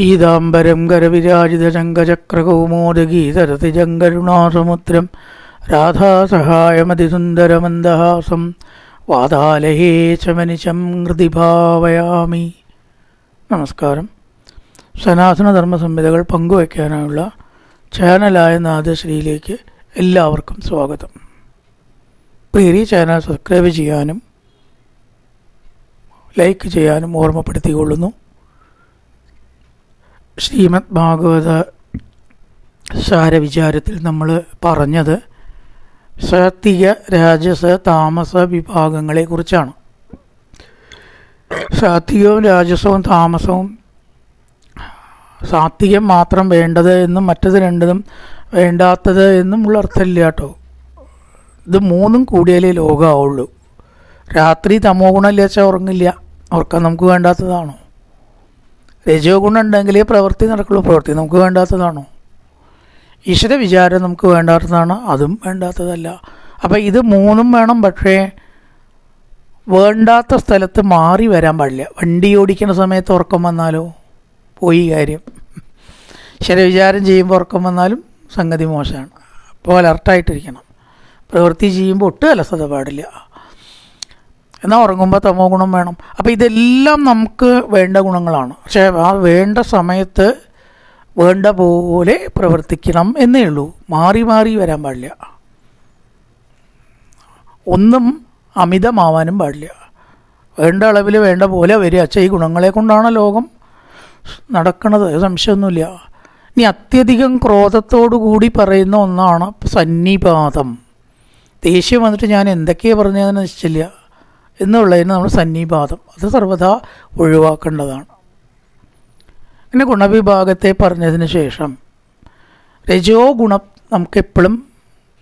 പീതാംബരം കരവിരാജിതശങ്കചക്രകൗമോദഗീതരതിജങ്കരുണാസമുദ്രം രാധാസഹായമതിസുന്ദരമന്ദഹാസം. വാതാലയേ ശമനിശം ഹൃതിഭാവയാമി നമസ്കാരം. സനാതനധർമ്മ സംഹിതകൾ പങ്കുവയ്ക്കാനുള്ള ചാനലായ നാദശ്രീയിലേക്ക് എല്ലാവർക്കും സ്വാഗതം. പ്രീരി ചാനൽ സബ്സ്ക്രൈബ് ചെയ്യാനും ലൈക്ക് ചെയ്യാനും ഓർമ്മപ്പെടുത്തിക്കൊള്ളുന്നു. ശ്രീമദ് ഭാഗവത സാരവിചാരത്തിൽ നമ്മൾ പറഞ്ഞത് സാത്വിക രാജസ താമസ വിഭാഗങ്ങളെ കുറിച്ചാണ്. സാത്വികവും രാജസവും താമസവും സാത്വികം മാത്രം വേണ്ടത് എന്നും മറ്റത് രണ്ടതും വേണ്ടാത്തത് എന്നും ഉള്ള അർത്ഥമില്ല കേട്ടോ. ഇത് മൂന്നും കൂടിയാലേ ലോകമാവുള്ളൂ രാത്രി തമോ ഗുണമില്ല വെച്ചാൽ ഉറങ്ങില്ല. ഉറക്കം നമുക്ക് വേണ്ടാത്തതാണോ? രജോ ഗുണം പ്രവൃത്തി നടക്കുള്ളൂ. പ്രവൃത്തി നമുക്ക് വേണ്ടാത്തതാണോ? ഈശ്വര വിചാരം നമുക്ക് വേണ്ടാത്തതാണ് അതും വേണ്ടാത്തതല്ല. അപ്പോൾ ഇത് മൂന്നും വേണം പക്ഷേ വേണ്ടാത്ത സ്ഥലത്ത് മാറി വരാൻ പാടില്ല. വണ്ടി ഓടിക്കുന്ന സമയത്ത് ഉറക്കം വന്നാലോ? പോയി കാര്യം. ഈശ്വര വിചാരം ചെയ്യുമ്പോൾ ഉറക്കം വന്നാലും സംഗതി മോശമാണ്. അപ്പോൾ അലർട്ടായിട്ടിരിക്കണം. പ്രവൃത്തി ചെയ്യുമ്പോൾ ഒട്ടും അലസത പാടില്ല. എന്നാൽ ഉറങ്ങുമ്പോൾ തമോ ഗുണം വേണം. അപ്പോൾ ഇതെല്ലാം നമുക്ക് വേണ്ട ഗുണങ്ങളാണ്. പക്ഷേ ആ വേണ്ട സമയത്ത് വേണ്ട പോലെ പ്രവർത്തിക്കണം എന്നേ ഉള്ളൂ. മാറി മാറി വരാൻ പാടില്ല. ഒന്നും അമിതമാവാനും പാടില്ല. വേണ്ട അളവിൽ വേണ്ട പോലെ വരിക. അച്ഛ ഈ ഗുണങ്ങളെ കൊണ്ടാണ് ലോകം നടക്കുന്നത് സംശയമൊന്നുമില്ല. ഇനി അത്യധികം ക്രോധത്തോടു കൂടി പറയുന്ന ഒന്നാണ് സന്നിപാതം. ദേഷ്യം വന്നിട്ട് ഞാൻ എന്തൊക്കെയാണ് പറഞ്ഞതെന്ന് നിശ്ചയില്ല എന്നുള്ളതിന് നമ്മൾ സന്നിപാതം. അത് സർവതാ ഒഴിവാക്കേണ്ടതാണ്. പിന്നെ ഗുണവിഭാഗത്തെ പറഞ്ഞതിന് ശേഷം രജോ ഗുണം നമുക്കെപ്പോഴും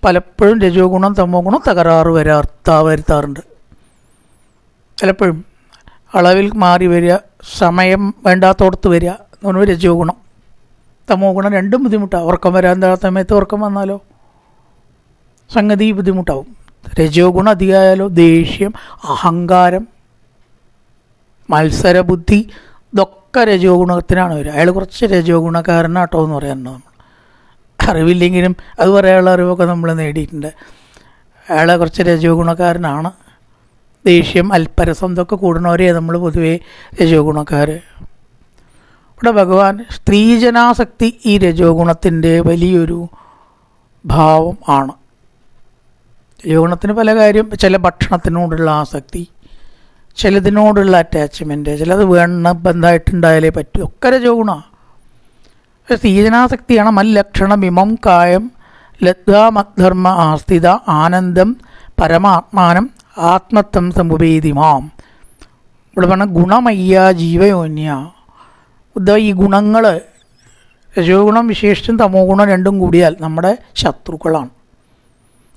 പലപ്പോഴും രജോ ഗുണം തമോ ഗുണം തകരാറ് വരാർത്താ വരുത്താറുണ്ട്. പലപ്പോഴും അളവിൽ മാറി വരിക സമയം വേണ്ടാത്തോടത്ത് വരിക എന്ന് പറഞ്ഞാൽ രജോ ഗുണം. തമോ ഗുണം രണ്ടും ബുദ്ധിമുട്ടാണ് ഉറക്കം വരാൻ സമയത്ത് ഉറക്കം വന്നാലോ? സംഗതി ബുദ്ധിമുട്ടാവും. രജോ ഗുണം അധികമായാലോ ദേഷ്യം അഹങ്കാരം മത്സരബുദ്ധി ഇതൊക്കെ രജോ ഗുണത്തിനാണ് വരിക. അയാൾ കുറച്ച് രജോ ഗുണക്കാരനാട്ടോ എന്ന് പറയാറുണ്ട് നമ്മൾ അറിവില്ലെങ്കിലും അത് പറയാനുള്ള അറിവൊക്കെ നമ്മൾ നേടിയിട്ടുണ്ട്. അയാളെ കുറച്ച് രജോ ഗുണക്കാരനാണ് ദേഷ്യം അൽപ്പരസം ഇതൊക്കെ കൂടുന്നവരെ നമ്മൾ പൊതുവേ രജോ ഗുണക്കാർ ഇവിടെ ഭഗവാൻ സ്ത്രീജനാസക്തി ഈ രജോ ഗുണത്തിന്റെ വലിയൊരു ഭാവം ആണ്. യോഗണത്തിന് പല കാര്യം ചില ഭക്ഷണത്തിനോടുള്ള ആസക്തി ചിലതിനോടുള്ള അറ്റാച്ച്മെന്റ് ചിലത് വേണ ബന്ധമായിട്ടുണ്ടായാലേ പറ്റൂ ഒക്കെ രജോഗുണമാണ് സീജനാസക്തിയാണ്. മല്ലക്ഷണം ഇമം കായം ലദ്ധാമധർമ്മ ആസ്ഥിത ആനന്ദം പരമാത്മാനം ആത്മത്വം സമുപേതിമാം ഇവിടെ പറഞ്ഞ ഗുണമയ്യ ജീവയോന്യ. ഉദ്ധ ഈ ഗുണങ്ങൾ രജോഗുണം വിശേഷിച്ചും തമോ ഗുണം രണ്ടും കൂടിയാൽ നമ്മുടെ ശത്രുക്കളാണ്.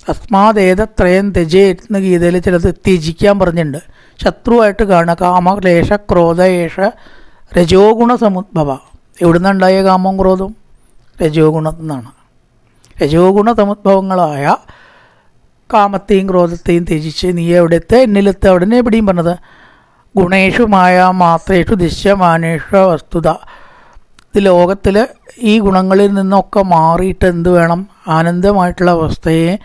തസ്മാതേതത്രയം ത്യജേത് എന്ന് ഗീതയിൽ ചിലത് ത്യജിക്കാൻ പറഞ്ഞിട്ടുണ്ട് ശത്രുവായിട്ട് കാണുക. കാമ ക്ലേശ ക്രോധ ഏഷ രജോ ഗുണ സമുദ്ഭവ എവിടുന്നുണ്ടായ കാമവും ക്രോധവും രജോഗുണത്തിൽ നിന്നാണ് രജോഗുണ സമുദ്ഭവങ്ങളായ കാമത്തെയും ക്രോധത്തെയും ത്യജിച്ച് നീ എവിടത്തെ എന്നിലെത്തെ അവിടെ എവിടെയും പറഞ്ഞത്? ഗുണേഷു മായ മാത്രേഷു ദൃശ്യമാനേഷു വസ്തുത. ഇത് ലോകത്തിൽ ഈ ഗുണങ്ങളിൽ നിന്നൊക്കെ മാറിയിട്ട് എന്ത് വേണം? ആനന്ദമായിട്ടുള്ള അവസ്ഥയെ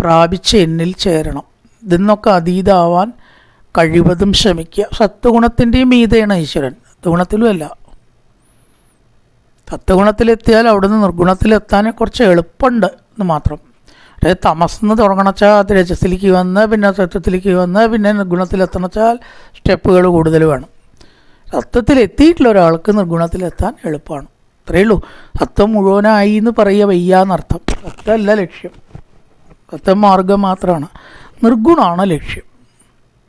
പ്രാപിച്ച് എന്നിൽ ചേരണം. ഇതിന്നൊക്കെ അതീതാവാൻ കഴിവതും ശ്രമിക്കുക. സത്വഗുണത്തിന്റെയും മീതയാണ് ഈശ്വരൻ. സത്വഗുണത്തിലുമല്ല. സത്വഗുണത്തിലെത്തിയാൽ അവിടുന്ന് നിർഗുണത്തിലെത്താൻ കുറച്ച് എളുപ്പമുണ്ട് എന്ന് മാത്രം. അതായത് തമസ്ന്ന് തുടങ്ങണച്ചാൽ രജസിലേക്ക് വന്ന് പിന്നെ സത്വത്തിലേക്ക് വന്ന് പിന്നെ നിർഗുണത്തിലെത്തണച്ചാൽ സ്റ്റെപ്പുകൾ കൂടുതൽ വേണം. സത്വത്തിലെത്തിയിട്ടുള്ള ഒരാൾക്ക് നിർഗുണത്തിലെത്താൻ എളുപ്പമാണ്. അത്രയേ ഉള്ളൂ. സത്വം മുഴുവനായി എന്ന് പറയുക വയ്യാന്നർത്ഥം. സത്വമല്ല ലക്ഷ്യം. മാർഗം മാത്രമാണ് നിർഗുണമാണ് ലക്ഷ്യം.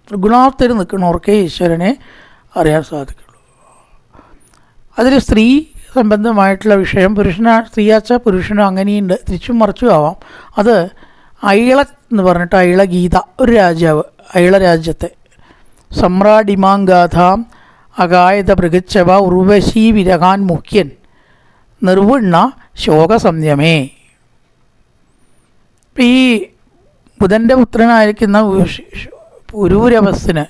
നിർഗുണാർത്ഥത്തിൽ നിൽക്കുന്നവർക്കേ ഈശ്വരനെ അറിയാൻ സാധിക്കുള്ളൂ. അതിൽ സ്ത്രീ സംബന്ധമായിട്ടുള്ള വിഷയം പുരുഷന സ്ത്രീയാച്ച പുരുഷനോ അങ്ങനെയുണ്ട് തിരിച്ചും മറിച്ചും ആവാം. അത് അയിള എന്ന് പറഞ്ഞിട്ട് അയിള ഗീത ഒരു രാജാവ് അയിള രാജ്യത്തെ. സമ്രാഡിമാങ്കാഥാം അകായത മൃഗച്ചവ ഉർവശീ വിരഹാൻ മുഖ്യൻ നിർവിണ്ണ ശോകസംയമേ. ഈ ബുധന്റെ പുത്രനായിരിക്കുന്ന ഉരൂരവസ്സിന്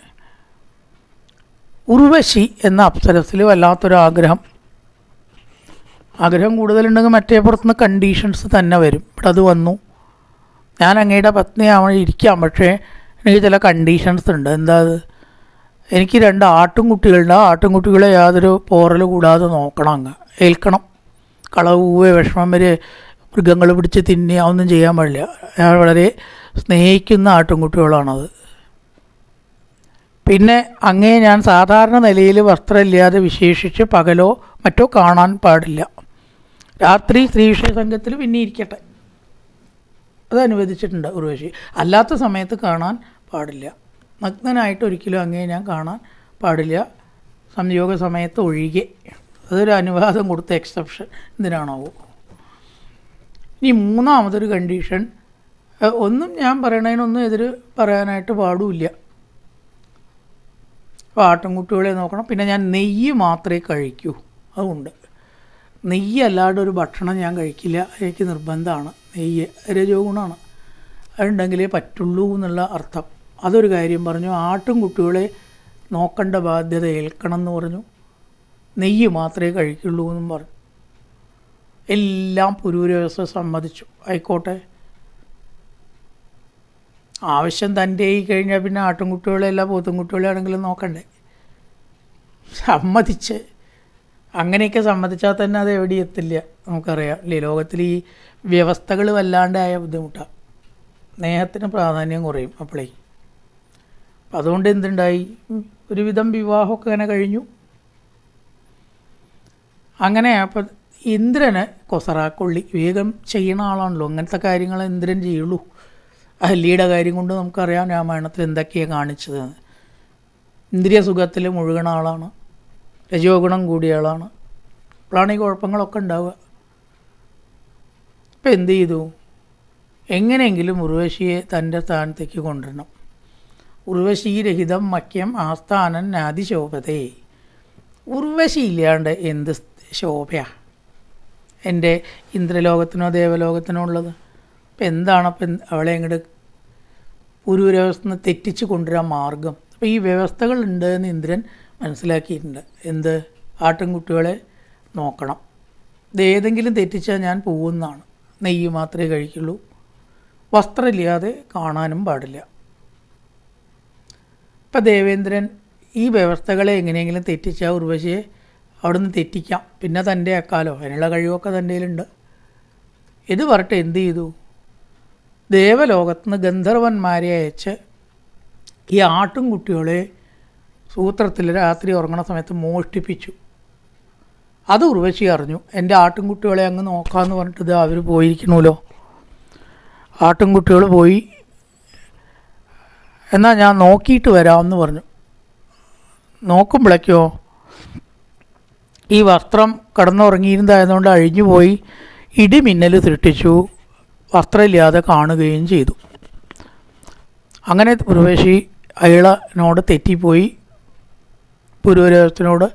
ഉർവശി എന്ന അപ്സരസിൽ വല്ലാത്തൊരു ആഗ്രഹം ആഗ്രഹം കൂടുതലുണ്ടെങ്കിൽ മറ്റേ പുറത്തുനിന്ന് കണ്ടീഷൻസ് തന്നെ വരും. ഇവിടെ അത് വന്നു. ഞാൻ അങ്ങയുടെ പത്നിയാവണം ഇരിക്കാം. പക്ഷേ എനിക്ക് ചില കണ്ടീഷൻസ് ഉണ്ട്. എന്താ അത്? എനിക്ക് രണ്ട് ആട്ടുംകുട്ടികളുണ്ട്. ആ ആട്ടുംകുട്ടികളെ യാതൊരു പോറൽ കൂടാതെ നോക്കണം അങ്ങ്. ഏൽക്കണം. കളവ് വിഷമം വരെ മൃഗങ്ങൾ പിടിച്ച് തിന്നുക ഒന്നും ചെയ്യാൻ പാടില്ല. അയാൾ വളരെ സ്നേഹിക്കുന്ന ആട്ടുംകുട്ടികളാണത്. പിന്നെ അങ്ങേ ഞാൻ സാധാരണ നിലയിൽ വസ്ത്രമില്ലാതെ വിശേഷിച്ച് പകലോ മറ്റോ കാണാൻ പാടില്ല. രാത്രി സ്ത്രീവിഷയ സംഘത്തിൽ പിന്നെ ഇരിക്കട്ടെ. അത് അനുവദിച്ചിട്ടുണ്ട് ഉർവശി. അല്ലാത്ത സമയത്ത് കാണാൻ പാടില്ല. നഗ്നനായിട്ട് ഒരിക്കലും അങ്ങേ ഞാൻ കാണാൻ പാടില്ല. സംയോഗ സമയത്ത് ഒഴികെ. അതൊരു അനുവാദം കൊടുത്ത എക്സെപ്ഷൻ എന്തിനാണാവോ? ഇനി മൂന്നാമതൊരു കണ്ടീഷൻ ഒന്നും ഞാൻ പറയണതിനൊന്നും എതിര് പറയാനായിട്ട് പാടുമില്ല അപ്പോൾ ആട്ടിൻകുട്ടികളെ നോക്കണം. പിന്നെ ഞാൻ നെയ്യ് മാത്രമേ കഴിക്കൂ. അതുകൊണ്ട് നെയ്യ് അല്ലാണ്ട് ഒരു ഭക്ഷണം ഞാൻ കഴിക്കില്ല. എനിക്ക് നിർബന്ധമാണ്. നെയ്യ് രജോ ഗുണമാണ് അതുണ്ടെങ്കിലേ പറ്റുള്ളൂ എന്നുള്ള അർത്ഥം. അതൊരു കാര്യം പറഞ്ഞു. ആട്ടിൻകുട്ടികളെ നോക്കേണ്ട ബാധ്യത ഏൽക്കണം എന്ന് പറഞ്ഞു. നെയ്യ് മാത്രമേ കഴിക്കുള്ളൂ എന്നും പറഞ്ഞു. എല്ലാം പുരൂരവസ്ഥ സമ്മതിച്ചു. ആയിക്കോട്ടെ. ആവശ്യം തന്റെ ആയി കഴിഞ്ഞാൽ പിന്നെ ആട്ടിൻകുട്ടികളെല്ലാം പോത്തുംകുട്ടികളാണെങ്കിലും നോക്കണ്ടേ. സമ്മതിച്ച്. അങ്ങനെയൊക്കെ സമ്മതിച്ചാൽ തന്നെ അത് എവിടെ എത്തില്ല നമുക്കറിയാം. അല്ലേ ലോകത്തിൽ ഈ വ്യവസ്ഥകൾ വല്ലാണ്ടായ ബുദ്ധിമുട്ടാണ് നേഹത്തിന് പ്രാധാന്യം കുറയും അപ്പോഴേ അപ്പം അതുകൊണ്ട് എന്തുണ്ടായി? ഒരുവിധം വിവാഹമൊക്കെ അങ്ങനെ കഴിഞ്ഞു. അങ്ങനെ അപ്പം ഇന്ദ്രന് കൊസറാക്കൊള്ളി. വേഗം ചെയ്യണ ആളാണല്ലോ. അങ്ങനത്തെ കാര്യങ്ങൾ ഇന്ദ്രൻ ചെയ്യുള്ളൂ. അഹല്യയുടെ കാര്യം കൊണ്ട് നമുക്കറിയാം രാമായണത്തിൽ എന്തൊക്കെയാണ് കാണിച്ചതെന്ന് ഇന്ദ്രിയ സുഖത്തിൽ മുഴുകണ ആളാണ്. രജോ ഗുണം കൂടിയ ആളാണ്. അപ്പോഴാണ് ഈ കുഴപ്പങ്ങളൊക്കെ ഉണ്ടാവുക. ഇപ്പം എന്ത് ചെയ്തു? എങ്ങനെയെങ്കിലും ഉർവശിയെ തന്റെ സ്ഥാനത്തേക്ക് കൊണ്ടുവരണം. ഉർവശീരഹിതം മക്യം ആസ്ഥാനൻ നാതിശോഭതേ ഉർവശി ഇല്ലാണ്ട് എന്ത് ശോഭയാ? എന്റെ ഇന്ദ്രലോകത്തിനോ ദേവലോകത്തിനോ ഉള്ളത്? അപ്പം എന്താണ് അപ്പം അവളെ ഇങ്ങോട്ട് ഒരു വ്യവസ്ഥ തെറ്റിച്ച് കൊണ്ടുവരാൻ മാർഗം? അപ്പോൾ ഈ വ്യവസ്ഥകൾ ഉണ്ട് എന്ന് ഇന്ദ്രൻ മനസ്സിലാക്കിയിട്ടുണ്ട്. എന്ത്? ആട്ടിൻകുട്ടികളെ നോക്കണം. ഇത് ഏതെങ്കിലും തെറ്റിച്ചാൽ ഞാൻ പോകുന്നതാണ്. നെയ്യ് മാത്രമേ കഴിക്കുള്ളൂ. വസ്ത്രമില്ലാതെ കാണാനും പാടില്ല. ഇപ്പം ദേവേന്ദ്രൻ ഈ വ്യവസ്ഥകളെ എങ്ങനെയെങ്കിലും തെറ്റിച്ചാൽ ഉർവശിയെ അവിടുന്ന് തെറ്റിക്കാം. പിന്നെ തന്റെ അക്കാലോ അതിനുള്ള കഴിവൊക്കെ തന്റെ കയ്യിലുണ്ട്. ഇത് പറഞ്ഞിട്ട് എന്ത് ചെയ്തു? ദേവലോകത്തുനിന്ന് ഗന്ധർവന്മാരെ അയച്ച് ഈ ആട്ടുംകുട്ടികളെ സൂത്രത്തിൽ രാത്രി ഉറങ്ങണ സമയത്ത് മോഷ്ടിപ്പിച്ചു. അത് ഉർവശി അറിഞ്ഞു. എന്റെ ആട്ടിൻകുട്ടികളെ അങ്ങ് നോക്കാമെന്ന് പറഞ്ഞിട്ട് ഇത് അവർ പോയിരിക്കണമല്ലോ ആട്ടിൻകുട്ടികൾ പോയി. എന്നാൽ ഞാൻ നോക്കിയിട്ട് വരാമെന്ന് പറഞ്ഞു. നോക്കുമ്പോഴേക്കോ ഈ വസ്ത്രം കടന്നുറങ്ങിയിരുന്നതായതുകൊണ്ട് അഴിഞ്ഞുപോയി ഇടിമിന്നൽ സൃഷ്ടിച്ചു. വസ്ത്രമില്ലാതെ കാണുകയും ചെയ്തു. അങ്ങനെ പുരവേശി അയാളിനോട് തെറ്റിപ്പോയി. പുരോരത്തിനോട്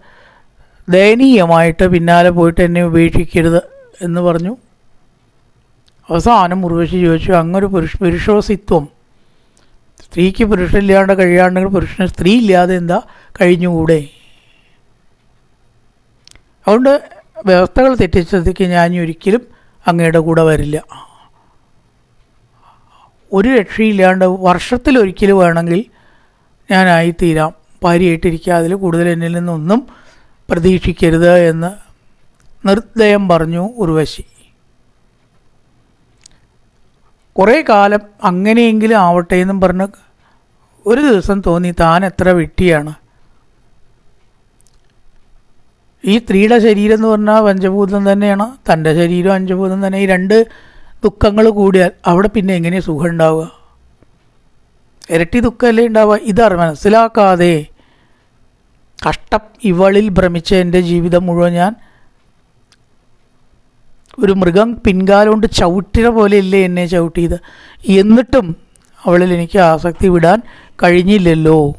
ദയനീയമായിട്ട് പിന്നാലെ പോയിട്ട് എന്നെ ഉപേക്ഷിക്കരുത് എന്ന് പറഞ്ഞു. അവസാനം ഉർവശി ചോദിച്ചു അങ്ങൊരു പുരുഷ പുരുഷോസിത്വം? സ്ത്രീക്ക് പുരുഷനില്ലാണ്ട് കഴിയാണ്ടെങ്കിൽ പുരുഷന് സ്ത്രീ ഇല്ലാതെ എന്താ കഴിഞ്ഞുകൂടെ? അതുകൊണ്ട് വ്യവസ്ഥകൾ തെറ്റിച്ചതിക്ക് ഞാൻ ഒരിക്കലും അങ്ങയുടെ കൂടെ വരില്ല. ഒരു രക്ഷയില്ലാണ്ട് വർഷത്തിലൊരിക്കൽ വേണമെങ്കിൽ ഞാനായിത്തീരാം. ഭാര്യയായിട്ടിരിക്കുക അതിൽ കൂടുതൽ എന്നിൽ നിന്നൊന്നും പ്രതീക്ഷിക്കരുത് എന്ന് നിർദ്ദയം പറഞ്ഞു ഉർവശി. കുറേ കാലം അങ്ങനെയെങ്കിലും ആവട്ടെ എന്നും പറഞ്ഞ് ഒരു ദിവസം തോന്നി താൻ എത്ര വെട്ടിയാണ്. ഈ സ്ത്രീയുടെ ശരീരം എന്ന് പറഞ്ഞാൽ പഞ്ചഭൂതം തന്നെയാണ്. തന്റെ ശരീരം പഞ്ചഭൂതം തന്നെ. ഈ രണ്ട് ദുഃഖങ്ങൾ കൂടിയാൽ അവിടെ പിന്നെ എങ്ങനെയാണ് സുഖം ഉണ്ടാവുക? ഇരട്ടി ദുഃഖമല്ലേ ഉണ്ടാവുക? ഇതറി മനസ്സിലാക്കാതെ കഷ്ടം ഇവളിൽ ഭ്രമിച്ച എന്റെ ജീവിതം മുഴുവൻ ഞാൻ ഒരു മൃഗം പിൻകാലുകൊണ്ട് ചവിട്ടിന പോലെയല്ലേ എന്നെ ചവിട്ടിയത്. എന്നിട്ടും അവളിൽ എനിക്ക് ആസക്തി വിടാൻ കഴിഞ്ഞില്ലല്ലോ.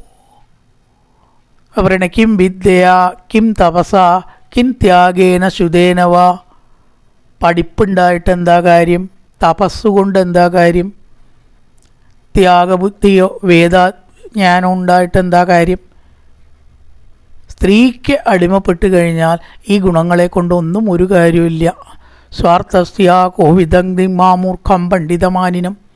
അവരണ കിം വിദ്യയാ കിം തപസ കിം ത്യാഗേന ശുദേനവ പഠിപ്പുണ്ടായിട്ട് എന്താ കാര്യം? തപസ്സുകൊണ്ട് എന്താ കാര്യം? ത്യാഗബുദ്ധിയോ വേദജ്ഞാനോ ഉണ്ടായിട്ട് എന്താ കാര്യം? സ്ത്രീക്ക് അടിമപ്പെട്ട് കഴിഞ്ഞാൽ ഈ ഗുണങ്ങളെ കൊണ്ടൊന്നും ഒരു കാര്യമില്ല സ്വാർത്ഥസ്യ കോവിദന്തി മാമൂർഖം പണ്ഡിതമാനിനം.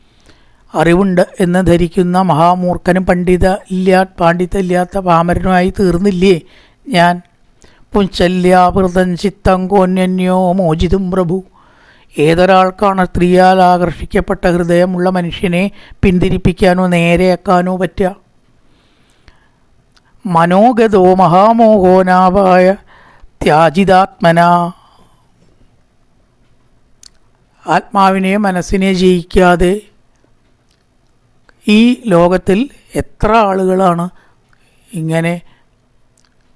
അറിവുണ്ട് എന്ന് ധരിക്കുന്ന മഹാമൂർഖനും പണ്ഡിത ഇല്ലാ പാണ്ഡിത്യമില്ലാത്ത പാമരനുമായി തീർന്നില്ലേ ഞാൻ? പുഞ്ചല്യാപൃതൻ ചിത്തം കോന്യന്യോ മോചിതും പ്രഭു. ഏതൊരാൾക്കാണ് സ്ത്രീയാൽ ആകർഷിക്കപ്പെട്ട ഹൃദയമുള്ള മനുഷ്യനെ പിന്തിരിപ്പിക്കാനോ നേരെയാക്കാനോ പറ്റുക? മനോഗതോ മഹാമോഹോനാവായ ത്യാജിതാത്മന. ആത്മാവിനെ മനസ്സിനെ ജയിക്കാതെ ഈ ലോകത്തിൽ എത്ര ആളുകളാണ് ഇങ്ങനെ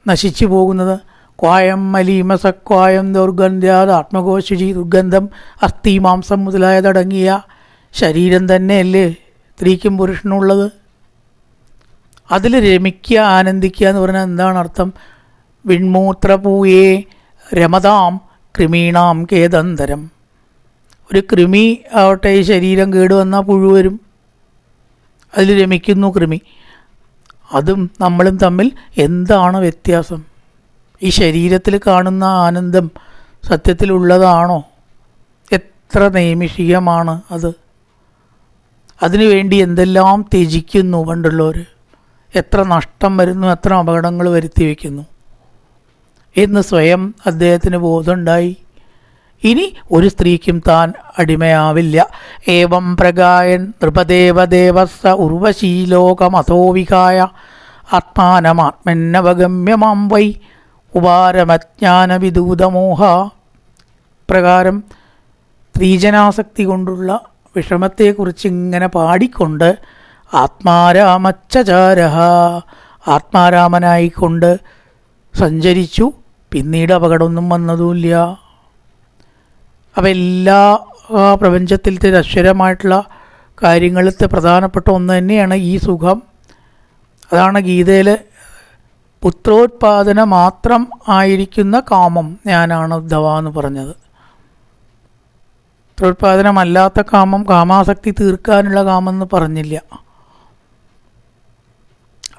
നശിച്ചു പോകുന്നത്? ക്വായം മലീമസക്വായം ദുർഗന്ധ്യാത് ആത്മകോശുചി ദുർഗന്ധം അസ്ഥി മാംസം മുതലായതടങ്ങിയ ശരീരം തന്നെയല്ലേ സ്ത്രീക്കും പുരുഷനുള്ളത് അതിൽ രമിക്കുക ആനന്ദിക്കുക എന്ന് പറഞ്ഞാൽ എന്താണ് അർത്ഥം? വിൺമൂത്രപൂയേ രമതാം കൃമീണാം കേതന്തരം ഒരു കൃമി ആവട്ടെ ഈ ശരീരം കേടുവന്നാൽ പുഴു വരും. അതിൽ രമിക്കുന്നു കൃമി. അതും നമ്മളും തമ്മിൽ എന്താണ് വ്യത്യാസം? ഈ ശരീരത്തിൽ കാണുന്ന ആനന്ദം സത്യത്തിലുള്ളതാണോ എത്ര നൈമിഷികമാണ് അത്. അതിനുവേണ്ടി എന്തെല്ലാം ത്യജിക്കുന്നു പണ്ടുള്ളവർ എത്ര നഷ്ടം വരുന്നു എത്ര അപകടങ്ങൾ വരുത്തി വയ്ക്കുന്നു. എന്ന് സ്വയം അദ്ദേഹത്തിന് ബോധമുണ്ടായി. ഇനി ഒരു സ്ത്രീക്കും താൻ അടിമയാവില്ല. ഏവം പ്രകായൻ നൃപദേവദേവസ ഉർവശീലോകമസോവികായ ആത്മാനമാത്മന്നവഗമ്യമാം വൈ. ഉപാരമജ്ഞാനവിദൂതമോഹ. പ്രകാരം സ്ത്രീജനാസക്തി കൊണ്ടുള്ള വിഷമത്തെക്കുറിച്ച് ഇങ്ങനെ പാടിക്കൊണ്ട് ആത്മാരാമച്ചാര ആത്മാരാമനായിക്കൊണ്ട് സഞ്ചരിച്ചു. പിന്നീട് അപകടമൊന്നും വന്നതുമില്ല. അപ്പം എല്ലാ പ്രപഞ്ചത്തിലത്തെ അശ്വരമായിട്ടുള്ള കാര്യങ്ങളിലത്തെ പ്രധാനപ്പെട്ട ഒന്ന് തന്നെയാണ് ഈ സുഖം. അതാണ് ഗീതയിൽ പുത്രോത്പാദന മാത്രം ആയിരിക്കുന്ന കാമം ഞാനാണ് ഉദ്ധവ എന്ന് പറഞ്ഞത്. പുത്രോത്പാദനമല്ലാത്ത കാമം കാമാസക്തി തീർക്കാനുള്ള കാമം എന്ന് പറഞ്ഞില്ല.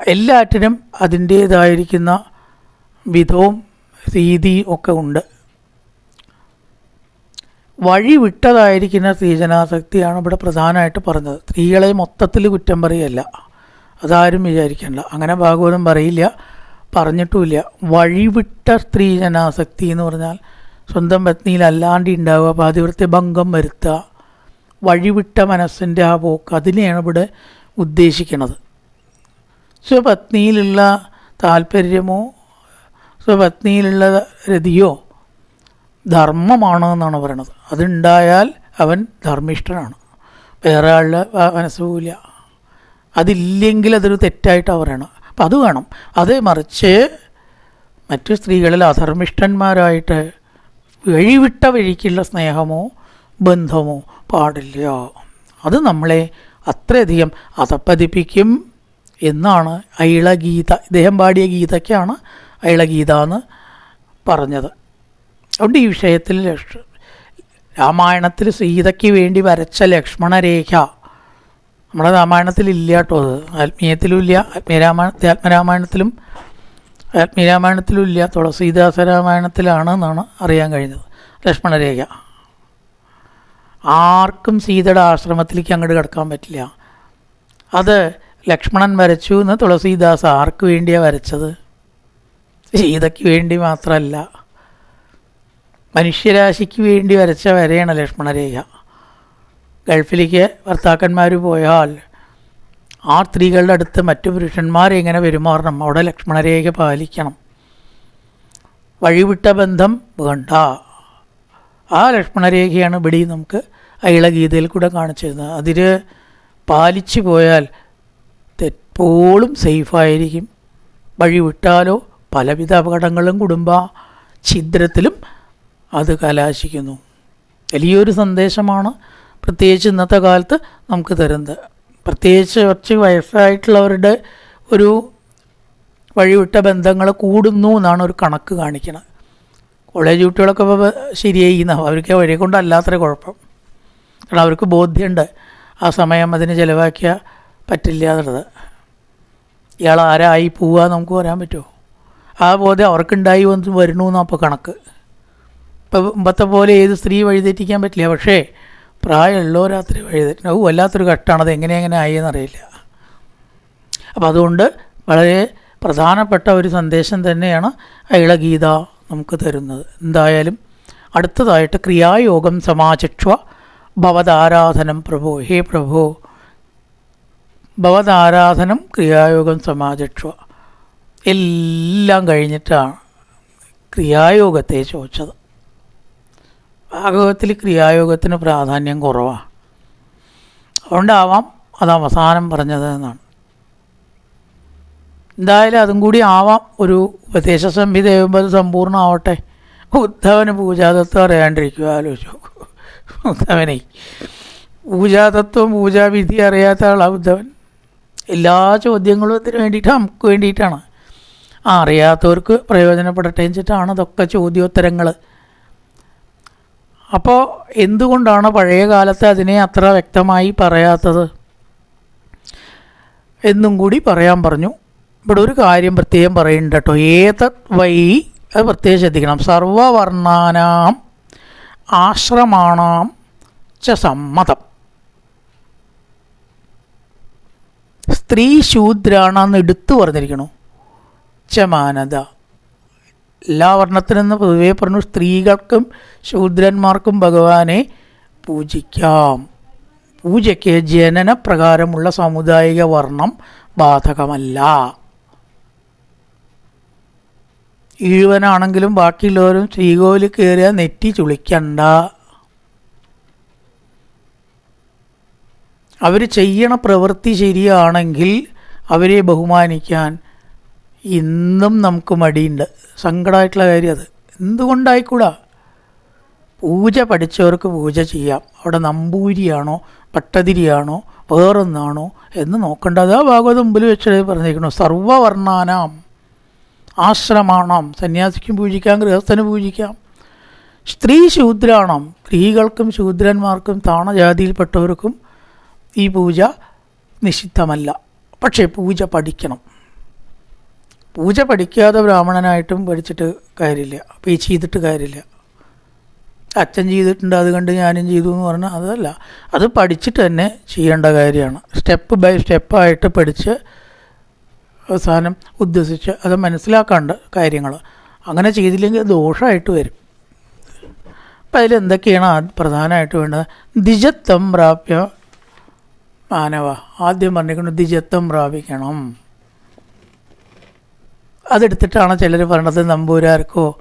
എല്ലാറ്റിനും അതിന്റേതായിരിക്കുന്ന വിധവും രീതിയും ഒക്കെ ഉണ്ട്. വഴി വിട്ടതായിരിക്കുന്ന സ്ത്രീജനാസക്തിയാണ് ഇവിടെ പ്രധാനമായിട്ട് പറഞ്ഞത്. സ്ത്രീകളെ മൊത്തത്തിൽ കുറ്റം പറയല്ല അതാരും വിചാരിക്കണ്ട. അങ്ങനെ ഭാഗവതം പറയില്ല പറഞ്ഞിട്ടുമില്ല. വഴിവിട്ട സ്ത്രീജനാസക്തി എന്ന് പറഞ്ഞാൽ സ്വന്തം പത്നിയിൽ അല്ലാണ്ട് ഉണ്ടാവുക പാതിവൃത്യ ഭംഗം വരുത്തുക വഴിവിട്ട മനസ്സിന്റെ ആ പോക്ക് അതിനെയാണ് ഇവിടെ ഉദ്ദേശിക്കുന്നത്. സ്വപത്നിയിലുള്ള താല്പര്യമോ സ്വപത്നിയിലുള്ള രതിയോ ധർമ്മമാണ് എന്നാണ് പറയണത്. അതുണ്ടായാൽ അവൻ ധർമ്മിഷ്ഠനാണ്. വേറെ ആളുടെ മനസ്സുമില്ല. അതില്ലെങ്കിൽ അതൊരു തെറ്റായിട്ടാണ് പറയണം അപ്പം അത് വേണം. അതേ മറിച്ച് മറ്റു സ്ത്രീകളിൽ അധർമ്മിഷ്ഠന്മാരായിട്ട് വഴിവിട്ട വഴിക്കുള്ള സ്നേഹമോ ബന്ധമോ പാടില്ല. അത് നമ്മളെ അത്രയധികം അതപ്പതിപ്പിക്കും എന്നാണ് അയിളഗീത. ഇദ്ദേഹം പാടിയ ഗീതയ്ക്കാണ് അയിളഗീത എന്ന് പറഞ്ഞത്. അതുകൊണ്ട് ഈ വിഷയത്തിൽ ലക്ഷ രാമായണത്തിൽ സീതയ്ക്ക് വേണ്ടി വരച്ച ലക്ഷ്മണരേഖ. നമ്മുടെ രാമായണത്തിൽ ഇല്ല കേട്ടോ അത്. ആത്മീയത്തിലും ഇല്ല. ആത്മീയരാമായണ ആത്മരാമായണത്തിലും ആത്മീയരാമായണത്തിലും ഇല്ല. തുളസീദാസ രാമായണത്തിലാണ് എന്നാണ് അറിയാൻ കഴിഞ്ഞത്. ലക്ഷ്മണരേഖ. ആർക്കും സീതയുടെ ആശ്രമത്തിലേക്ക് അങ്ങോട്ട് കിടക്കാൻ പറ്റില്ല. അത് ലക്ഷ്മണൻ വരച്ചു എന്ന് തുളസീദാസ് ആർക്ക് വേണ്ടിയാണ് വരച്ചത്? സീതയ്ക്ക് വേണ്ടി മാത്രമല്ല മനുഷ്യരാശിക്ക് വേണ്ടി വരച്ച വരെയാണ് ലക്ഷ്മണരേഖ. ഗൾഫിലേക്ക് ഭർത്താക്കന്മാർ പോയാൽ ആ സ്ത്രീകളുടെ അടുത്ത് മറ്റു പുരുഷന്മാർ എങ്ങനെ പെരുമാറണം? അവിടെ ലക്ഷ്മണരേഖ പാലിക്കണം. വഴിവിട്ട ബന്ധം വേണ്ട. ആ ലക്ഷ്മണരേഖയാണ് ഇവിടെ നമുക്ക് അയിളഗീതയിൽ കൂടെ കാണിച്ചിരുന്നത്. അതിൽ പാലിച്ചു പോയാൽ തെപ്പോളും സേഫായിരിക്കും. വഴിവിട്ടാലോ പലവിധ അപകടങ്ങളും കുടുംബ ഛിദ്രത്തിലും അത് കലാശിക്കുന്നു. വലിയൊരു സന്ദേശമാണ് പ്രത്യേകിച്ച് ഇന്നത്തെ കാലത്ത് നമുക്ക് തരുന്നത്. പ്രത്യേകിച്ച് കുറച്ച് വയസ്സായിട്ടുള്ളവരുടെ ഒരു വഴിവിട്ട ബന്ധങ്ങൾ കൂടുന്നു എന്നാണ് ഒരു കണക്ക് കാണിക്കുന്നത് കോളേജ് കുട്ടികളൊക്കെ ഇപ്പോൾ ശരിയായി എന്നാ? അവർക്ക് വഴിയെ കൊണ്ടല്ലാത്ത കുഴപ്പം. കാരണം അവർക്ക് ബോധ്യമുണ്ട്. ആ സമയം അതിന് ചിലവാക്കിയ പറ്റില്ല എന്നുള്ളത്. ഇയാൾ ആരായി പോവുക നമുക്ക് പറയാൻ പറ്റുമോ? ആ ബോധ്യം അവർക്കുണ്ടായി വന്ന് വരുന്നു എന്നാ അപ്പോൾ കണക്ക്. ഇപ്പം മുമ്പത്തെ പോലെ ഏത് സ്ത്രീ വഴിതെറ്റിക്കാൻ പറ്റില്ല. പക്ഷേ പ്രായമുള്ളോ രാത്രി വഴിതെറ്റണം അത് വല്ലാത്തൊരു കട്ടാണ് അത് എങ്ങനെ എങ്ങനെ ആയി എന്നറിയില്ല അപ്പം അതുകൊണ്ട് വളരെ പ്രധാനപ്പെട്ട ഒരു സന്ദേശം തന്നെയാണ് ഇളഗീത നമുക്ക് തരുന്നത്. എന്തായാലും അടുത്തതായിട്ട് ക്രിയായോഗം സമാചക്ഷ ഭവതാരാധനം പ്രഭു. ഹേ പ്രഭു. ഭവതാരാധനം ക്രിയായോഗം സമാചക്ഷ എല്ലാം കഴിഞ്ഞിട്ടാണ് ക്രിയായോഗത്തെ ചോദിച്ചത്. ഭാഗവത്തിൽ ക്രിയായോഗത്തിന് പ്രാധാന്യം കുറവാണ് അതുകൊണ്ടാവാം അത് അവസാനം പറഞ്ഞത് എന്നാണ്. എന്തായാലും അതും കൂടി ആവാം. ഒരു ഉപദേശ സംഹിത ആകുമ്പോൾ അത് സമ്പൂർണമാവട്ടെ. ഉദ്ധവന് പൂജാതത്വം അറിയാണ്ടിരിക്കുക ആലോചിച്ചു ഉദ്ധവനെ. പൂജാതത്വം പൂജാവിധി അറിയാത്ത ആളാണ് ഉദ്ധവൻ. എല്ലാ ചോദ്യങ്ങളും ഇതിന് വേണ്ടിയിട്ട് നമുക്ക് വേണ്ടിയിട്ടാണ്. ആ അറിയാത്തവർക്ക് പ്രയോജനപ്പെടട്ടെ വെച്ചിട്ടാണ് അതൊക്കെ ചോദ്യോത്തരങ്ങൾ അപ്പോൾ എന്തുകൊണ്ടാണ് പഴയ കാലത്ത് അതിനെ അത്ര വ്യക്തമായി പറയാത്തത്? എന്നും കൂടി പറയാൻ പറഞ്ഞു. ഇവിടെ ഒരു കാര്യം പ്രത്യേകം പറയുന്നുണ്ട് കേട്ടോ. ഏതത് വൈ അത് പ്രത്യേകം ശ്രദ്ധിക്കണം. സർവവർണാനാം ആശ്രമാണാം ച സമ്മതം. സ്ത്രീ ശൂദ്രാണെന്ന് എടുത്തു പറഞ്ഞിരിക്കണു. ചമാനത എല്ലാ വർണത്തിനെന്ന് പൊതുവേ പറഞ്ഞു സ്ത്രീകൾക്കും ശൂദ്രന്മാർക്കും ഭഗവാനെ പൂജിക്കാം. പൂജയ്ക്ക് ജനന പ്രകാരമുള്ള സാമുദായിക വർണം ബാധകമല്ല. ഈഴുവനാണെങ്കിലും ബാക്കിയുള്ളവരും ശ്രീകോവിൽ കയറിയാൽ നെറ്റി ചുളിക്കണ്ട. അവർ ചെയ്യണ പ്രവൃത്തി ശരിയാണെങ്കിൽ അവരെ ബഹുമാനിക്കാൻ ഇന്നും നമുക്ക് മടിയുണ്ട്. സങ്കടമായിട്ടുള്ള കാര്യം അത്. എന്തുകൊണ്ടായിക്കൂടാ? പൂജ പഠിച്ചവർക്ക് പൂജ ചെയ്യാം. അവിടെ നമ്പൂരിയാണോ പട്ടതിരിയാണോ വേറൊന്നാണോ എന്ന് നോക്കേണ്ടത് ആ ഭാഗവത മുമ്പിൽ വെച്ച് പറഞ്ഞിരിക്കണം സർവവർണാനാം ആശ്രമാണം സന്യാസിക്കും പൂജിക്കാം ഗൃഹസ്ഥന് പൂജിക്കാം. സ്ത്രീ ശൂദ്രാണം സ്ത്രീകൾക്കും ശൂദ്രന്മാർക്കും താണജാതിയിൽപ്പെട്ടവർക്കും ഈ പൂജ നിഷിദ്ധമല്ല. പക്ഷേ പൂജ പഠിക്കണം. പൂജ പഠിക്കാതെ ബ്രാഹ്മണനായിട്ടും പഠിച്ചിട്ട് കാര്യമില്ല. ഈ ചെയ്തിട്ട് കാര്യമില്ല. അച്ഛൻ ചെയ്തിട്ടുണ്ട് അത് കണ്ട് ഞാനും ചെയ്തു എന്ന് പറഞ്ഞാൽ അതല്ല. അത് പഠിച്ചിട്ട് തന്നെ ചെയ്യേണ്ട കാര്യമാണ്. സ്റ്റെപ്പ് ബൈ സ്റ്റെപ്പായിട്ട് പഠിച്ച് അവസാനം ഉദ്ദേശിച്ച് അത് മനസ്സിലാക്കാണ്ട് കാര്യങ്ങൾ. അങ്ങനെ ചെയ്തില്ലെങ്കിൽ ദോഷമായിട്ട് വരും. അപ്പം അതിലെന്തൊക്കെയാണ് പ്രധാനമായിട്ട് വേണ്ടത്? ദിജത്വം പ്രാപ്യ മാനവ. ആദ്യം പറഞ്ഞിരിക്കുന്നത് ദിജത്വം പ്രാപിക്കണം. അതെടുത്തിട്ടാണ് ചിലർ പറയണത് നമ്പൂരാർക്കോ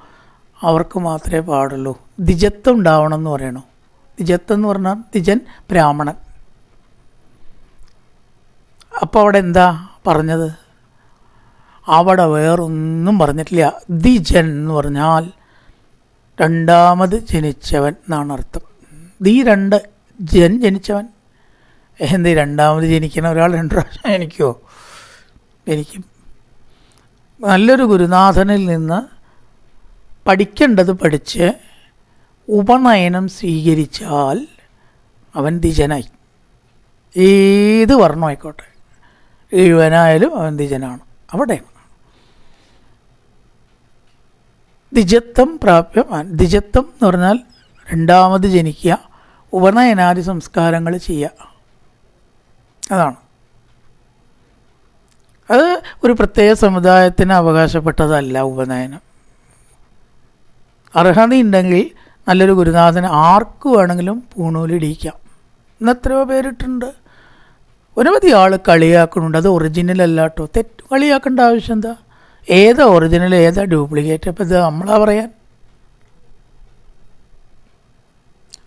അവർക്ക് മാത്രമേ പാടുള്ളൂ. ദിജത്വം ഉണ്ടാവണം എന്ന് പറയണു. ദിജത്വം എന്ന് പറഞ്ഞാൽ ദിജൻ ബ്രാഹ്മണൻ. അപ്പോൾ അവിടെ എന്താ പറഞ്ഞത്? അവിടെ വേറൊന്നും പറഞ്ഞിട്ടില്ല. ദിജൻ എന്ന് പറഞ്ഞാൽ രണ്ടാമത് ജനിച്ചവൻ എന്നാണ് അർത്ഥം. ദി രണ്ട് ജൻ ജനിച്ചവൻ. എന്ത് രണ്ടാമത് ജനിക്കുന്ന ഒരാൾ രണ്ട് പ്രാവശ്യം ജനിക്കുമോ ജനിക്കും. നല്ലൊരു ഗുരുനാഥനിൽ നിന്ന് പഠിക്കേണ്ടത് പഠിച്ച് ഉപനയനം സ്വീകരിച്ചാൽ അവൻ ദിജനായി ഏത് വർണമായിക്കോട്ടെ എഴുവനായാലും അവൻ ദിജനാണ് അവിടെ ദിജത്വം പ്രാപ്യം ദിജത്വം എന്ന് പറഞ്ഞാൽ രണ്ടാമത് ജനിക്കുക ഉപനയനാദി സംസ്കാരങ്ങൾ ചെയ്യുക. അതാണ്. അത് ഒരു പ്രത്യേക സമുദായത്തിന് അവകാശപ്പെട്ടതല്ല ഉപനയനം. അർഹതയുണ്ടെങ്കിൽ നല്ലൊരു ഗുരുനാഥന് ആർക്ക് വേണമെങ്കിലും പൂണൂലിടിക്കാം ഇന്ന് എത്രയോ പേരിട്ടുണ്ട്. ഒരവധി ആൾ കളിയാക്കുന്നുണ്ട്. അത് ഒറിജിനൽ അല്ല കേട്ടോ തെറ്റ് കളിയാക്കേണ്ട ആവശ്യം എന്താ? ഏതാ ഒറിജിനൽ ഏതാ ഡ്യൂപ്ലിക്കേറ്റ്? അപ്പം ഇത് നമ്മളാ പറയാൻ?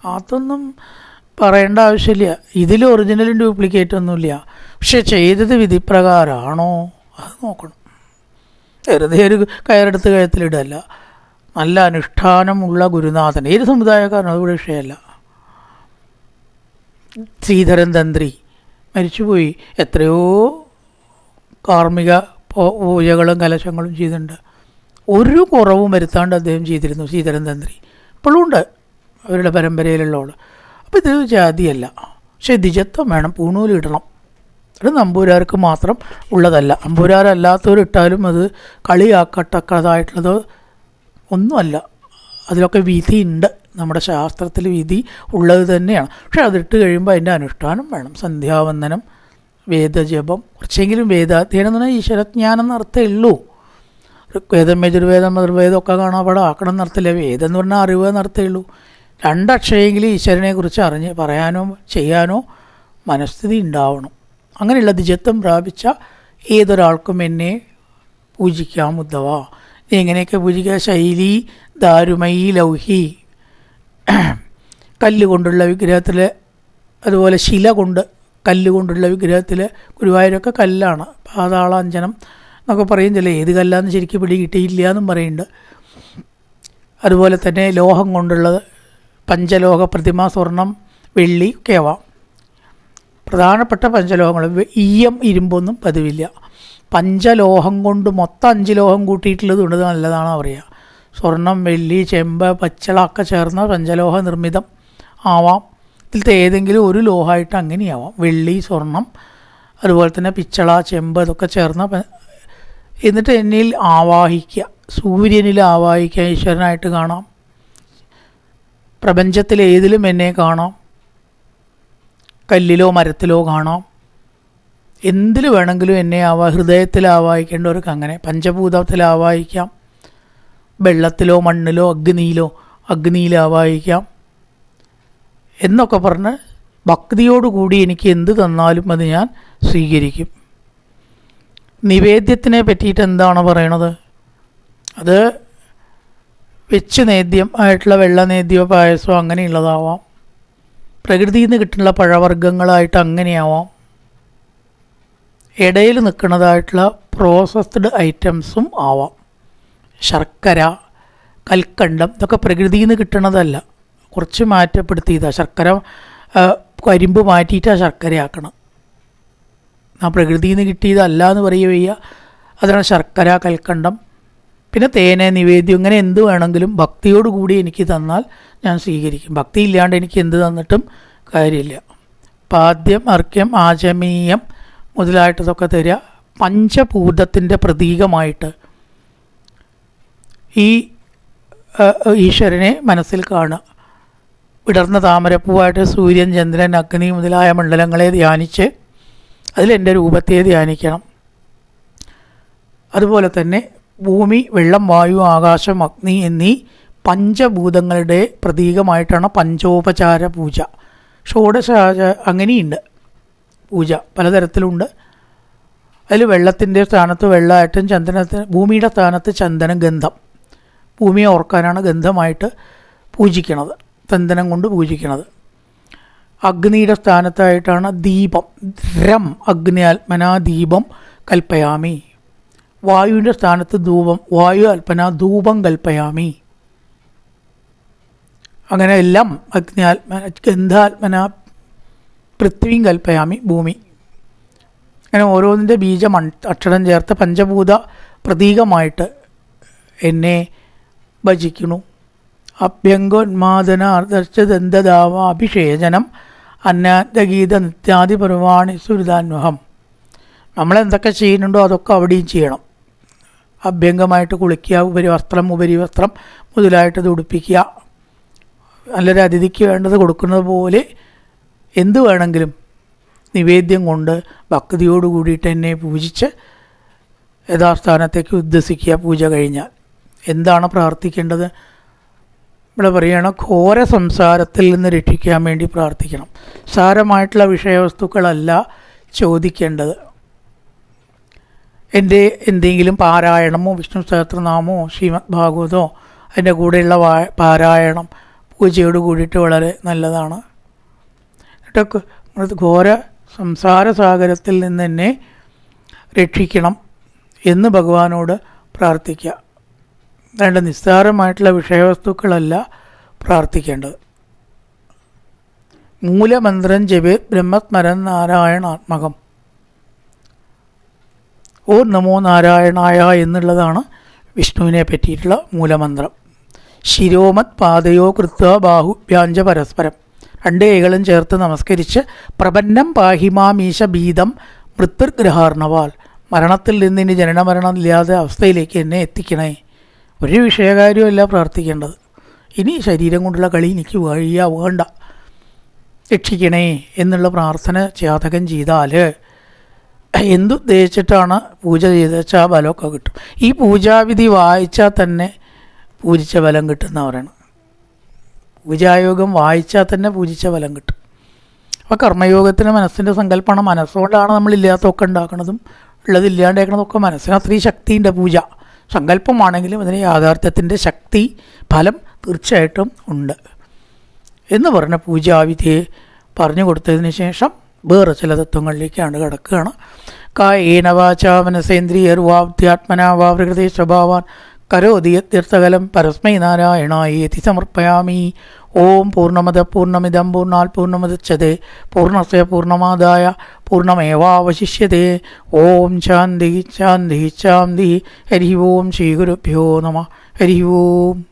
അതൊന്നും പറയേണ്ട ആവശ്യമില്ല. ഇതിൽ ഒറിജിനലും ഡ്യൂപ്ലിക്കേറ്റ് ഒന്നുമില്ല. പക്ഷെ ചെയ്തത് വിധിപ്രകാരമാണോ അത് നോക്കണം. വെറുതെ ഒരു കയറെടുത്ത് കയത്തിലിടല്ല. നല്ല അനുഷ്ഠാനമുള്ള ഗുരുനാഥൻ. ഏത് സമുദായക്കാരനും അത് വിഷയമല്ല. ശ്രീധരൻ തന്ത്രി മരിച്ചുപോയി. എത്രയോ കാർമ്മിക പൂജകളും കലശങ്ങളും ചെയ്തിട്ടുണ്ട്. ഒരു കുറവും വരുത്താണ്ട് അദ്ദേഹം ചെയ്തിരുന്നു ശ്രീധരൻ തന്ത്രി. ഇപ്പോഴും ഉണ്ട്. അവരുടെ പരമ്പരയിലുള്ള ആൾ അപ്പോൾ ഇത് ജാതിയല്ല. പക്ഷേ ദ്വിജത്വം വേണം പൂണൂലിടണം അത് നമ്പൂരാർക്ക് മാത്രം ഉള്ളതല്ല. നമ്പൂരാരല്ലാത്തവരിട്ടാലും അത് കളിയാക്കത്തക്കതായിട്ടുള്ളത് ഒന്നുമല്ല. അതിലൊക്കെ ഉണ്ട്. നമ്മുടെ ശാസ്ത്രത്തിൽ വിധി ഉള്ളത് തന്നെയാണ്. പക്ഷേ അതിട്ട് കഴിയുമ്പോൾ അതിന്റെ അനുഷ്ഠാനം വേണം. സന്ധ്യാവന്ദനം വേദജപം കുറച്ചെങ്കിലും വേദാധ്യയനം എന്ന് പറഞ്ഞാൽ ഈശ്വരജ്ഞാനം എന്നർത്ഥമേ ഉള്ളൂ. ഋഗ്വേദം യജുർവേദം ഒക്കെ കാണാൻ അവിടെ ആക്കണം എന്നർത്ഥമില്ല വേദം എന്ന് പറഞ്ഞാൽ അറിവ് എന്നർത്ഥമേ ഉള്ളൂ. രണ്ടക്ഷരെങ്കിലും ഈശ്വരനെക്കുറിച്ച് അറിഞ്ഞ് പറയാനോ ചെയ്യാനോ മനസ്ഥിതി ഉണ്ടാവണം. അങ്ങനെയുള്ള ദ്വിജത്വം പ്രാപിച്ച ഏതൊരാൾക്കും എന്നെ പൂജിക്കാം ഉദ്ധവ നീ എങ്ങനെയൊക്കെ പൂജിക്കുക? ശൈലി ദാരുമൈ ലൗഹി. കല്ലുകൊണ്ടുള്ള വിഗ്രഹത്തിൽ അതുപോലെ ശില കൊണ്ട് കല്ല് കൊണ്ടുള്ള വിഗ്രഹത്തിൽ ഗുരുവായൂരൊക്കെ കല്ലാണ്. പാതാളാഞ്ചനം എന്നൊക്കെ പറയും ചില ഏത് കല്ലാന്ന് ശരിക്കും പിടി കിട്ടിയില്ല എന്നും പറയുന്നുണ്ട്. അതുപോലെ തന്നെ ലോഹം കൊണ്ടുള്ളത് പഞ്ചലോഹ പ്രതിമ സ്വർണം വെള്ളി കേവ പ്രധാനപ്പെട്ട പഞ്ചലോഹങ്ങൾ ഈയം ഇരുമ്പൊന്നും പതിവില്ല. പഞ്ചലോഹം കൊണ്ട് മൊത്തം അഞ്ച് ലോഹം കൂട്ടിയിട്ടുള്ളത് കൊണ്ട് നല്ലതാണ് പറയുക സ്വർണം വെള്ളി ചെമ്പ് പച്ചള ഒക്കെ ചേർന്ന പഞ്ചലോഹ നിർമ്മിതം ആവാം. ഇതിലത്തെ ഏതെങ്കിലും ഒരു ലോഹമായിട്ട് അങ്ങനെയാവാം. വെള്ളി സ്വർണം അതുപോലെ തന്നെ പിച്ചള ചെമ്പ് ഇതൊക്കെ ചേർന്ന എന്നിട്ട് എന്നിൽ ആവാഹിക്കുക. സൂര്യനിൽ ആവാഹിക്കുക ഈശ്വരനായിട്ട് കാണാം. പ്രപഞ്ചത്തിൽ ഏതിലും എന്നെ കാണാം. കല്ലിലോ മരത്തിലോ കാണാം. എന്തിൽ വേണമെങ്കിലും എന്നെ ആവാ ഹൃദയത്തിൽ ആവാഹിക്കേണ്ടവർക്ക് അങ്ങനെ പഞ്ചഭൂതത്തിൽ ആവാഹിക്കാം. വെള്ളത്തിലോ മണ്ണിലോ അഗ്നിയിലോ അഗ്നിയിൽ ആവാഹിക്കാം. എന്നൊക്കെ പറഞ്ഞ് ഭക്തിയോടുകൂടി എനിക്ക് എന്ത് തന്നാലും അത് ഞാൻ സ്വീകരിക്കും. നിവേദ്യത്തിനെ പറ്റിയിട്ട് എന്താണ് പറയണത്? അത് വെച്ച് നേദ്യം ആയിട്ടുള്ള വെള്ള നേദ്യമോ പായസമോ അങ്ങനെയുള്ളതാവാം. പ്രകൃതിയിൽ നിന്ന് കിട്ടുന്ന പഴവർഗങ്ങളായിട്ട് അങ്ങനെയാവാം. ഇടയിൽ നിൽക്കുന്നതായിട്ടുള്ള പ്രോസസ്ഡ് ഐറ്റംസും ആവാം. ശർക്കര കൽക്കണ്ടം ഇതൊക്കെ പ്രകൃതിയിൽ നിന്ന് കിട്ടണതല്ല. കുറച്ച് മാറ്റപ്പെടുത്തിയതാണ് ശർക്കര കരിമ്പ് മാറ്റിയിട്ടാണ് ശർക്കരയാക്കണം ആ പ്രകൃതിയിൽ നിന്ന് കിട്ടിയതല്ല എന്ന് പറയുക വയ്യ അതാണ് ശർക്കര കൽക്കണ്ടം പിന്നെ തേന നിവേദ്യം ഇങ്ങനെ എന്ത് വേണമെങ്കിലും ഭക്തിയോടുകൂടി എനിക്ക് തന്നാൽ ഞാൻ സ്വീകരിക്കും. ഭക്തി ഇല്ലാണ്ട് എനിക്ക് എന്ത് തന്നിട്ടും കാര്യമില്ല. പാദ്യം അർക്യം ആചമീയം മുതലായിട്ടതൊക്കെ തരിക. പഞ്ചഭൂതത്തിന്റെ പ്രതീകമായിട്ട് ഈ ഈശ്വരനെ മനസ്സിൽ കാണുക. വിടർന്ന താമരപ്പൂവായിട്ട് സൂര്യൻ ചന്ദ്രൻ അഗ്നി മുതലായ മണ്ഡലങ്ങളെ ധ്യാനിച്ച് അതിലെന്റെ രൂപത്തെ ധ്യാനിക്കണം. അതുപോലെ തന്നെ ഭൂമി വെള്ളം വായു ആകാശം അഗ്നി എന്നീ പഞ്ചഭൂതങ്ങളുടെ പ്രതീകമായിട്ടാണ് പഞ്ചോപചാര പൂജ. ഷോഡശ അങ്ങനെയുണ്ട് പൂജ. പലതരത്തിലുണ്ട്. അതിൽ വെള്ളത്തിന്റെ സ്ഥാനത്ത് വെള്ളമായിട്ടും ചന്ദനത്തിന് ഭൂമിയുടെ സ്ഥാനത്ത് ചന്ദനം ഗന്ധം. ഭൂമിയെ ഓർക്കാനാണ് ഗന്ധമായിട്ട് പൂജിക്കണത്. ചന്ദനം കൊണ്ട് പൂജിക്കണത്. അഗ്നിയുടെ സ്ഥാനത്തായിട്ടാണ് ദീപം. രം അഗ്നി ആത്മനാ ദീപം കൽപ്പയാമി. വായുവിന്റെ സ്ഥാനത്ത് ധൂപം വായു അൽപ്പന ധൂപം കൽപ്പയാമി. അങ്ങനെ എല്ലാം അഗ്നിയാത്മന ഗന്ധാത്മന പൃഥ്വിയും കൽപ്പയാമി ഭൂമി. അങ്ങനെ ഓരോന്നിന്റെ ബീജം അക്ഷരം ചേർത്ത് പഞ്ചഭൂത പ്രതീകമായിട്ട് എന്നെ ഭജിക്കുന്നു. അഭ്യങ്കോന്മാദന അർദ്ധദന്തദാവ അഭിഷേചനം അന്നാദ്യഗീത നിത്യാദി പർവാണി സുരിതാന്വഹം നമ്മളെന്തൊക്കെ ചെയ്യുന്നുണ്ടോ അതൊക്കെ അവിടെയും ചെയ്യണം. അഭ്യംഗമായിട്ട് കുളിക്കുക ഉപരി വസ്ത്രം ഉപരി വസ്ത്രം മുതലായിട്ട് ഇത് ഉടുപ്പിക്കുക. നല്ലൊരു അതിഥിക്ക് വേണ്ടത് കൊടുക്കുന്നത് പോലെ എന്ത് വേണമെങ്കിലും നിവേദ്യം കൊണ്ട് ഭക്തിയോട് കൂടിയിട്ട് എന്നെ പൂജിച്ച് യഥാസ്ഥാനത്തേക്ക് ഉദ്ദേശിക്കുക പൂജ കഴിഞ്ഞാൽ. എന്താണ് പ്രാർത്ഥിക്കേണ്ടത്? ഇവിടെ പറയുകയാണ് ഘോര സംസാരത്തിൽ നിന്ന് രക്ഷിക്കാൻ വേണ്ടി പ്രാർത്ഥിക്കണം. സാരമായിട്ടുള്ള വിഷയവസ്തുക്കളല്ല ചോദിക്കേണ്ടത്. എന്റെ എന്തെങ്കിലും പാരായണമോ വിഷ്ണു സഹസ്രനാമോ ശ്രീമദ് ഭാഗവതോ അതിന്റെ കൂടെയുള്ള പാരായണം പൂജയോട് കൂടിയിട്ട് വളരെ നല്ലതാണ്. എന്നിട്ടൊക്കെ ഘോര സംസാര സാഗരത്തിൽ നിന്ന് എന്നെ രക്ഷിക്കണം എന്ന് ഭഗവാനോട് പ്രാർത്ഥിക്കുക. വേണ്ട നിസ്സാരമായിട്ടുള്ള വിഷയവസ്തുക്കളല്ല പ്രാർത്ഥിക്കേണ്ടത്. മൂലമന്ത്രം ജപേ ബ്രഹ്മസ്മരൻ നാരായണാത്മകം. ഓ നമോ നാരായണായ എന്നുള്ളതാണ് വിഷ്ണുവിനെ പറ്റിയിട്ടുള്ള മൂലമന്ത്രം. ശിരോമത് പാതയോ കൃത്വ ബാഹുഭ്യാഞ്ച പരസ്പരം. രണ്ട് കൈകളും ചേർത്ത് നമസ്കരിച്ച് പ്രപന്നം പാഹിമാമീശ ഭീതം മൃത്യുർഗ്രഹാർണവാൽ മരണത്തിൽ നിന്ന് ഇനി ജനനമരണം ഇല്ലാതെ അവസ്ഥയിലേക്ക് എന്നെ എത്തിക്കണേ. ഒരു വിഷയകാര്യമല്ല പ്രാർത്ഥിക്കേണ്ടത്. ഇനി ശരീരം കൊണ്ടുള്ള കളി എനിക്ക് വഴിയാവേണ്ട. രക്ഷിക്കണേ എന്നുള്ള പ്രാർത്ഥന ജാതകം ചെയ്താൽ എന്തുദ്ദേശിച്ചിട്ടാണ് പൂജ ചെയ്ത് വെച്ചാൽ ആ ബലമൊക്കെ കിട്ടും. ഈ പൂജാവിധി വായിച്ചാൽ തന്നെ പൂജിച്ച ബലം കിട്ടുന്ന പറയണം. പൂജായോഗം വായിച്ചാൽ തന്നെ പൂജിച്ച ബലം കിട്ടും. അപ്പോൾ കർമ്മയോഗത്തിന് മനസ്സിന്റെ സങ്കല്പമാണ് മനസ്സുകൊണ്ടാണ് നമ്മൾ ഇല്ലാത്തതൊക്കെ ഉണ്ടാക്കുന്നതും ഉള്ളതില്ലാണ്ടേക്കണതൊക്കെ മനസ്സിന് അത്രയും ശക്തിയുണ്ട് പൂജ. സങ്കല്പമാണെങ്കിലും അതിന് യാഥാർത്ഥ്യത്തിന്റെ ശക്തി ഫലം തീർച്ചയായിട്ടും ഉണ്ട്. എന്ന് പറഞ്ഞ പൂജാവിധിയെ പറഞ്ഞു കൊടുത്തതിന് ശേഷം വേറെ ചില തത്വങ്ങളിലേക്കാണ് കിടക്കുകയാണ്. കായേന വാച മനസേന്ദ്രിയർവാബ്ധ്യാത്മന വാ പ്രകൃതി സ്വഭാവാൻ കരോതി യത്യർത്ഥകലം പരസ്മൈ നാരായണായേതി സമർപ്പയാമി. ഓം പൂർണമത പൂർണമിതം പൂർണാൽ പൂർണമതച്ചതേ പൂർണസ്യ പൂർണമാദായ പൂർണമേവാവശിഷ്യതേ ഓം ശാന്തി ശാന്തി ശാന്തി ഹരി ഓം ശ്രീ ഗുരുഭ്യോ നമ ഹരി ഓം.